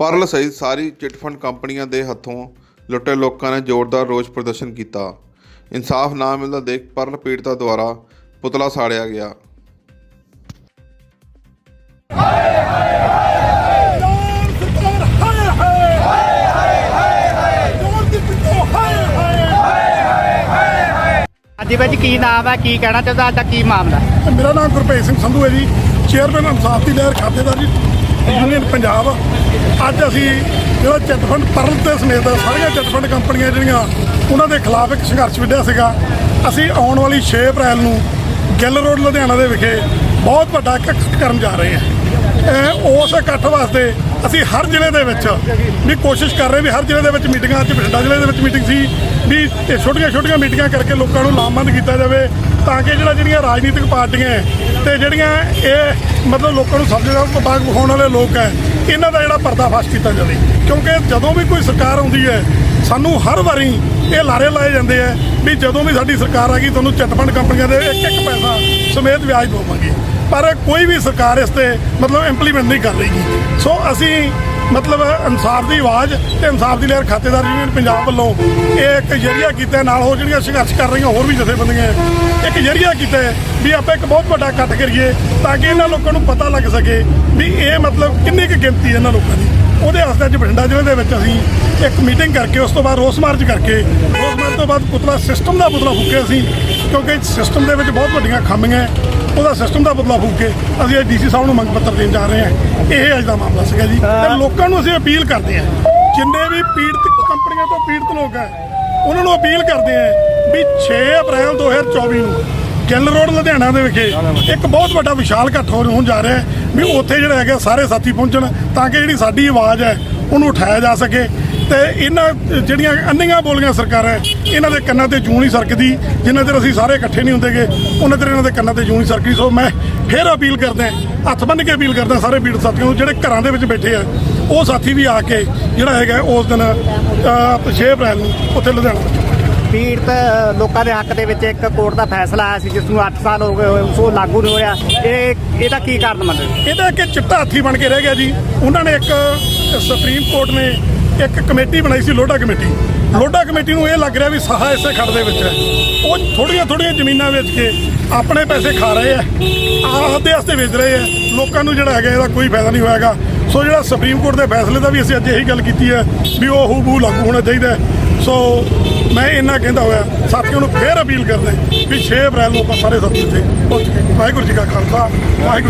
Pearl ਸਹਿਤ ਸਾਰੀ chit fund ਕੰਪਨੀਆਂ ਦੇ ਹੱਥੋਂ ਲੁੱਟੇ ਲੋਕਾਂ ਨੇ ਜ਼ੋਰਦਾਰ ਰੋਸ ਪ੍ਰਦਰਸ਼ਨ ਕੀਤਾ। ਇਨਸਾਫ ਨਾ ਮਿਲਦਾ ਦੇਖ ਪਰਲ ਪੀੜਤਾ ਦੁਆਰਾ ਪੁਤਲਾ ਸਾੜਿਆ ਗਿਆ। ਪੰਜਾਬ ਸਰਕਾਰ ਹਾਏ ਹਾਏ ਹਾਏ ਹਾਏ ਹਾਏ ਜੋਰ ਦੀ ਪਿੱਛੋਂ ਹਾਏ ਹਾਏ ਹਾਂਜੀ ਭਾਈ ਜੀ ਕੀ ਨਾਮ ਹੈ? ਕੀ ਕਹਿਣਾ ਚਾਹੁੰਦਾ? ਅੱਜ ਦਾ ਕੀ ਮਾਮਲਾ? ਮੇਰਾ ਨਾਮ ਗੁਰਪ੍ਰੀਤ ਸਿੰਘ ਸੰਧੂ ਹੈ ਜੀ। ਚੇਅਰਮੈਨ ਇਨਸਾਫ ਦੀ ਲਹਿਰ ਖਾਤੇਦਾਰੀ ਯੂਨੀਅਨ ਪੰਜਾਬ। ਅੱਜ ਅਸੀਂ ਜਿਹੜਾ ਚਿੱਟ ਫੰਡ ਪਰਲ ਤੇ ਸਮੇਤ ਸਾਰੀਆਂ ਚਿੱਟ ਕੰਪਨੀਆਂ ਜਿਹੜੀਆਂ, ਉਹਨਾਂ ਦੇ ਖਿਲਾਫ ਇੱਕ ਸੰਘਰਸ਼ ਵਿੱਢਿਆ ਸੀਗਾ। ਅਸੀਂ ਆਉਣ ਵਾਲੀ 6 ਅਪ੍ਰੈਲ ਨੂੰ ਗਿੱਲ ਰੋਡ, ਲੁਧਿਆਣਾ ਦੇ ਵਿਖੇ ਬਹੁਤ ਵੱਡਾ ਇਕੱਠ ਕਰਨ ਜਾ ਰਹੇ ਹਾਂ। ਉਸ ਇਕੱਠ ਵਾਸਤੇ ਅਸੀਂ ਹਰ ਜ਼ਿਲ੍ਹੇ ਦੇ ਵਿੱਚ ਵੀ ਕੋਸ਼ਿਸ਼ ਕਰ ਰਹੇ ਵੀ ਹਰ ਜ਼ਿਲ੍ਹੇ ਦੇ ਵਿੱਚ ਮੀਟਿੰਗਾਂ, ਅੱਜ ਬਠਿੰਡਾ ਜ਼ਿਲ੍ਹੇ ਦੇ ਵਿੱਚ ਮੀਟਿੰਗ ਸੀ, ਵੀ ਇਹ ਛੋਟੀਆਂ ਛੋਟੀਆਂ ਮੀਟਿੰਗਾਂ ਕਰਕੇ ਲੋਕਾਂ ਨੂੰ ਲਾਮਬੰਦ ਕੀਤਾ ਜਾਵੇ ਤਾਂ ਕਿ ਜਿਹੜਾ ਜਿਹੜੀਆਂ ਰਾਜਨੀਤਿਕ ਪਾਰਟੀਆਂ ਹੈ ਤੇ ਜਿਹੜੀਆਂ ਇਹ ਮਤਲਬ ਲੋਕਾਂ ਨੂੰ ਸਮਝਣ ਦਾ ਬਾਗ ਵਿਖਾਉਣ ਵਾਲੇ ਲੋਕ ਹੈ ਇਹਨਾਂ ਦਾ ਜਿਹੜਾ ਪਰਦਾਫਾਸ਼ ਕੀਤਾ ਜਾਵੇ। ਕਿਉਂਕਿ ਜਦੋਂ ਵੀ ਕੋਈ ਸਰਕਾਰ ਆਉਂਦੀ ਹੈ, ਸਾਨੂੰ ਹਰ ਵਾਰੀ ਇਹ ਲਾਰੇ ਲਾਏ ਜਾਂਦੇ ਆ ਵੀ ਜਦੋਂ ਵੀ ਸਾਡੀ ਸਰਕਾਰ ਆ ਗਈ, ਤੁਹਾਨੂੰ ਚਿੱਟ ਫੰਡ ਕੰਪਨੀਆਂ ਦੇ ਇੱਕ ਇੱਕ ਪੈਸਾ ਸਮੇਤ ਵਿਆਜ ਦੇਵਾਂਗੇ। ਪਰ ਕੋਈ ਵੀ ਸਰਕਾਰ ਇਸ ਤੇ ਮਤਲਬ ਇੰਪਲੀਮੈਂਟ ਨਹੀਂ ਕਰ ਰਹੀਗੀ ਸੋ ਅਸੀਂ ਮਤਲਬ ਇਨਸਾਫ ਦੀ ਆਵਾਜ਼ ਤੇ ਇਨਸਾਫ ਦੀ ਲਹਿਰ ਖਾਤੇਦਾਰ ਯੂਨੀਅਨ ਪੰਜਾਬ ਵੱਲੋਂ ਇਹ ਇੱਕ ਜਰੀਆ ਕੀਤਾ ਨਾਲ ਹੋਰ ਜਿਹੜੀਆਂ ਸੰਘਰਸ਼ ਕਰ ਰਹੀਆਂ ਹੋਰ ਵੀ ਜਥੇਬੰਦੀਆਂ ਇੱਕ ਜਰੀਆ ਕੀਤਾ ਵੀ ਆਪਾਂ ਇੱਕ ਬਹੁਤ ਵੱਡਾ ਇਕੱਠ ਕਰੀਏ ਤਾਂ ਕਿ ਇਹਨਾਂ ਲੋਕਾਂ ਨੂੰ ਪਤਾ ਲੱਗ ਸਕੇ ਵੀ ਇਹ ਮਤਲਬ ਕਿੰਨੀ ਕੁ ਗਿਣਤੀ ਹੈ ਇਹਨਾਂ ਲੋਕਾਂ ਦੀ। ਉਹਦੇ ਵਾਸਤੇ ਅੱਜ ਬਠਿੰਡਾ ਜ਼ਿਲ੍ਹੇ ਦੇ ਵਿੱਚ ਅਸੀਂ ਇੱਕ ਮੀਟਿੰਗ ਕਰਕੇ ਉਸ ਤੋਂ ਬਾਅਦ ਰੋਸ ਮਾਰਚ ਕਰਕੇ ਰੋਸ ਮਾਰਚ ਤੋਂ ਬਾਅਦ ਪੁਤਲਾ ਸਿਸਟਮ ਦਾ ਪੁਤਲਾ ਫੂਕਿਆ ਅਸੀਂ ਕਿਉਂਕਿ ਸਿਸਟਮ ਦੇ ਵਿੱਚ ਬਹੁਤ ਵੱਡੀਆਂ ਖਾਮੀਆਂ ਉਹਦਾ ਸਿਸਟਮ ਦਾ ਪੁਤਲਾ ਫੂਕ ਕੇ ਅਸੀਂ ਅੱਜ ਡੀਸੀ ਸਾਹਿਬ ਨੂੰ ਮੰਗ ਪੱਤਰ ਦੇਣ ਜਾ ਰਹੇ ਹਾਂ। ਇਹ ਅੱਜ ਦਾ ਮਾਮਲਾ ਸੀਗਾ ਜੀ। ਤੇ ਲੋਕਾਂ ਨੂੰ ਅਸੀਂ ਅਪੀਲ ਕਰਦੇ ਹਾਂ। ਜਿੰਨੇ ਵੀ ਪੀੜਤ ਕੰਪਨੀਆਂ ਤੋਂ ਪੀੜਤ ਲੋਕ ਹੈ ਉਹਨਾਂ ਨੂੰ ਅਪੀਲ ਕਰਦੇ ਹਾਂ ਵੀ 6 ਅਪ੍ਰੈਲ 2024 ਨੂੰ ਗਿੱਲ ਰੋਡ ਲੁਧਿਆਣਾ ਦੇ ਵਿਖੇ ਇੱਕ ਬਹੁਤ ਵੱਡਾ ਵਿਸ਼ਾਲ ਇਕੱਠ ਹੋਣ ਜਾ ਰਿਹਾ ਹੈ ਵੀ ਉੱਥੇ ਜਿਹੜਾ ਹੈਗਾ ਸਾਰੇ ਸਾਥੀ ਪਹੁੰਚਣ ਤਾਂ ਕਿ ਜਿਹੜੀ ਸਾਡੀ ਆਵਾਜ਼ ਹੈ ਉਹਨੂੰ ਉਠਾਇਆ ਜਾ ਸਕੇ ਤੇ ਇਹਨਾਂ ਜਿਹੜੀਆਂ ਅੰਨੀਆਂ ਬੋਲੀਆਂ ਸਰਕਾਰਾਂ ਹੈ, ਇਹਨਾਂ ਦੇ ਕੰਨਾਂ ਤੇ ਜੂੰ ਨਹੀਂ ਸਰਕਦੀ। ਜਿੰਨਾ ਚਿਰ ਅਸੀਂ ਸਾਰੇ ਇਕੱਠੇ ਨਹੀਂ ਹੁੰਦੇਗੇ ਉਹਨਾਂ ਚਿਰ ਇਹਨਾਂ ਦੇ ਕੰਨਾਂ ਤੇ ਜੂੰ ਨਹੀਂ ਸਰਕਦੀ। ਸੋ ਮੈਂ ਫੇਰ ਅਪੀਲ ਕਰਦਾ ਹੱਥ ਬੰਨ੍ਹ ਕੇ ਅਪੀਲ ਕਰਦਾ ਸਾਰੇ ਪੀੜਤ ਸਾਥੀਆਂ ਨੂੰ ਜਿਹੜੇ ਘਰਾਂ ਦੇ ਵਿੱਚ ਬੈਠੇ ਆ ਉਹ ਸਾਥੀ ਵੀ ਆ ਕੇ ਜਿਹੜਾ ਹੈਗਾ ਉਸ ਦਿਨ 6 ਅਪ੍ਰੈਲ ਨੂੰ ਉੱਥੇ ਲੁਧਿਆਣਾ ਪੀੜਤ ਲੋਕਾਂ ਦੇ ਹੱਕ ਦੇ ਵਿੱਚ ਇੱਕ ਕੋਰਟ ਦਾ ਫੈਸਲਾ ਆਇਆ ਸੀ, ਜਿਸ ਨੂੰ 8 ਸਾਲ ਹੋ ਗਏ ਹੋਏ, ਉਸ ਉਹ ਲਾਗੂ ਨਹੀਂ ਹੋਇਆ। ਇਹ, ਇਹਦਾ ਕੀ ਕਾਰਨ ਮੰਨਦੇ ਇਹਦਾ ਇੱਕ ਚਿੱਟਾ ਹਾਥੀ ਬਣ ਕੇ ਰਹਿ ਗਿਆ ਜੀ। ਉਹਨਾਂ ਨੇ ਇੱਕ ਸੁਪਰੀਮ ਕੋਰਟ ਨੇ ਇੱਕ ਕਮੇਟੀ ਬਣਾਈ ਸੀ ਲੋਡਾ ਕਮੇਟੀ। ਲੋਡਾ ਕਮੇਟੀ ਨੂੰ ਇਹ ਲੱਗ ਰਿਹਾ ਵੀ ਸਾਹਾ ਇਸੇ ਖੜ ਦੇ ਵਿੱਚ ਹੈ। ਉਹ ਥੋੜੀਆਂ ਥੋੜੀਆਂ ਜ਼ਮੀਨਾਂ ਵੇਚ ਕੇ ਆਪਣੇ ਪੈਸੇ ਖਾ ਰਹੇ ਆ ਆਪਦੇ ਵਾਸਤੇ ਵੇਚ ਰਹੇ ਆ ਲੋਕਾਂ ਨੂੰ ਜਿਹੜਾ ਹੈਗਾ, ਇਹਦਾ ਕੋਈ ਫਾਇਦਾ ਨਹੀਂ ਹੋਏਗਾ ਸੋ ਜਿਹੜਾ ਸੁਪਰੀਮ ਕੋਰਟ ਦੇ ਫੈਸਲੇ ਦਾ ਵੀ ਅਸੀਂ ਅੱਜ ਇਹੀ ਗੱਲ ਕੀਤੀ ਹੈ ਵੀ ਉਹ ਹੂ ਲਾਗੂ ਹੋਣਾ ਚਾਹੀਦਾ ਸੋ ਮੈਂ ਇੰਨਾ ਕਹਿੰਦਾ ਹੋਇਆ ਸਾਥੀਆਂ ਨੂੰ ਫੇਰ ਅਪੀਲ ਕਰਦਾ ਵੀ 6 ਅਪ੍ਰੈਲ ਨੂੰ ਆਪਾਂ ਸਾਰੇ ਸਾਥੀ ਇੱਥੇ ਪਹੁੰਚ ਕੇ ਵਾਹਿਗੁਰੂ ਜੀ ਕਾ ਖਾਲਸਾ, ਵਾਹਿਗੁਰੂ